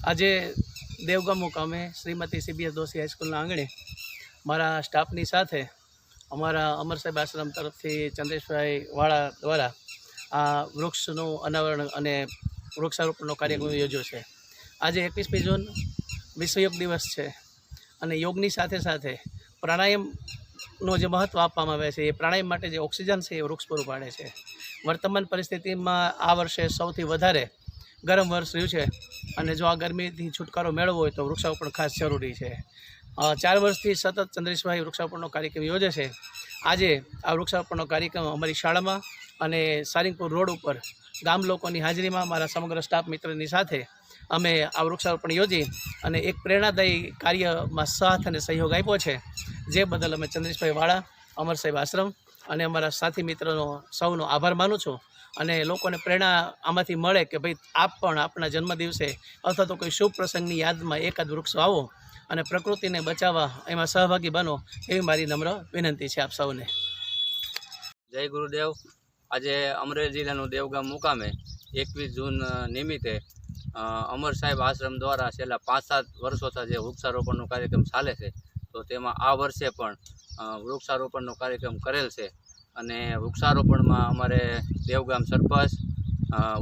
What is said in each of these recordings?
આજે દેવગામ મુકામે શ્રીમતી સીબીએસ દોશી હાઈસ્કૂલના આંગણે મારા સ્ટાફની સાથે અમારા અમર સાહેબ આશ્રમ તરફથી ચંદ્રેશભાઈ વાળા દ્વારા આ વૃક્ષનું અનાવરણ અને વૃક્ષારોપણનો કાર્યક્રમ યોજ્યો છે. આજે એકવીસમી જૂન વિશ્વ યોગ દિવસ છે અને યોગની સાથે સાથે પ્રાણાયામનો જે મહત્ત્વ આપવામાં આવે છે એ પ્રાણાયામ માટે જે ઓક્સિજન છે એ વૃક્ષ પૂરું પાડે છે. વર્તમાન પરિસ્થિતિમાં આ વર્ષે સૌથી વધારે ગરમ વર્ષ રહ્યું છે. અને જો આ ગરમીથી છુટકારો મેળવવો હોય તો વૃક્ષારોપણ ખાસ જરૂરી છે. ચાર વર્ષથી સતત ચંદ્રેશભાઈ વૃક્ષારોપણનો કાર્યક્રમ યોજે છે. આજે આ વૃક્ષારોપણનો કાર્યક્રમ અમારી શાળામાં અને સારિંગપુર રોડ ઉપર ગામ લોકોની હાજરીમાં મારા સમગ્ર સ્ટાફ મિત્રની સાથે અમે આ વૃક્ષારોપણ યોજી અને એક પ્રેરણાદાયી કાર્યમાં સાથ અને સહયોગ આપ્યો છે. જે બદલ અમે ચંદ્રેશભાઈ વાળા અમર સાહેબ આશ્રમ અને અમારા સાથી મિત્રનો સૌનો આભાર માનું છું. અને લોકોને પ્રેરણા આમાંથી મળે કે ભાઈ આપ પણ આપણા જન્મદિવસે અથવા તો કોઈ શુભ પ્રસંગની યાદમાં એકાદ વૃક્ષ વાવો અને પ્રકૃતિને બચાવવા એમાં સહભાગી બનો એવી મારી નમ્ર વિનંતી છે આપ સૌને. જય ગુરુદેવ. આજે અમરેલી જિલ્લાનું દેવગામ મુકામે એકવીસ જૂન નિમિત્તે અમર સાહેબ આશ્રમ દ્વારા છેલ્લા પાંચ સાત વર્ષોથી જે વૃક્ષારોપણનો કાર્યક્રમ ચાલે છે, તો તેમાં આ વર્ષે પણ વૃક્ષારોપણનો કાર્યક્રમ કરેલ છે. અને વૃક્ષારોપણમાં અમારે દેવગામ સરપંચ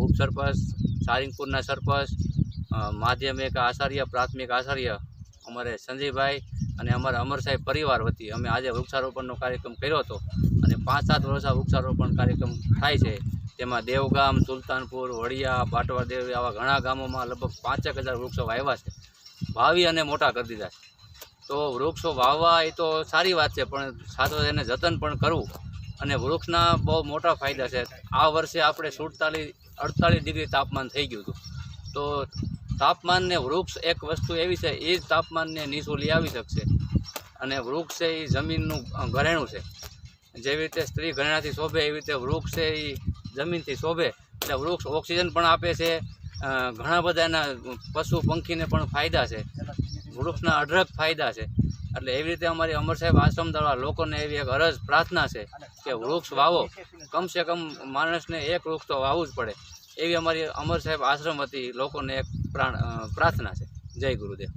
ઉપસરપંચ, સારિંગપુરના સરપંચ માધ્યમિક આચાર્ય, પ્રાથમિક આચાર્ય અમારે સંજયભાઈ અને અમારા અમર સાહેબ પરિવાર વતી અમે આજે વૃક્ષારોપણનો કાર્યક્રમ કર્યો હતો. અને પાંચ સાત વર્ષ વૃક્ષારોપણ કાર્યક્રમ થાય છે. તેમાં દેવગામ, સુલતાનપુર, વડિયા બાટવા દેવ આવા ઘણા ગામોમાં લગભગ પાંચેક હજાર વૃક્ષો વાવ્યા છે. વાવી અને મોટા કરી દીધા છે. તો વૃક્ષો વાવવા એ તો સારી વાત છે, પણ સાથે એને જતન પણ કરવું. અને વૃક્ષના બહુ મોટા ફાયદા છે. આ વર્ષે આપણે સુડતાલીસ અડતાલીસ ડિગ્રી તાપમાન થઈ ગયું હતું. તો તાપમાનને વૃક્ષ એક વસ્તુ એવી છે, એ જ તાપમાનને નીચું આવી શકશે. અને વૃક્ષ છે એ જમીનનું ઘરેણું છે. જેવી રીતે સ્ત્રી ઘરેણાથી શોભે, એવી રીતે વૃક્ષ છે એ જમીનથી શોભે. એટલે વૃક્ષ ઓક્સિજન પણ આપે છે. ઘણા બધા એના પશુ પંખીને પણ ફાયદા છે. વૃક્ષના અઢળક ફાયદા છે. એટલે એવી રીતે અમારી અમર સાહેબ આશ્રમ દ્વારા લોકોને એવી એક અરજ, પ્રાર્થના છે કે વૃક્ષ વાવો. કમસે કમ માણસને એક વૃક્ષ તો વાવવું જ પડે. એવી અમારી અમર સાહેબ આશ્રમ હતી લોકોને એક પ્રાણ પ્રાર્થના છે. જય ગુરુદેવ.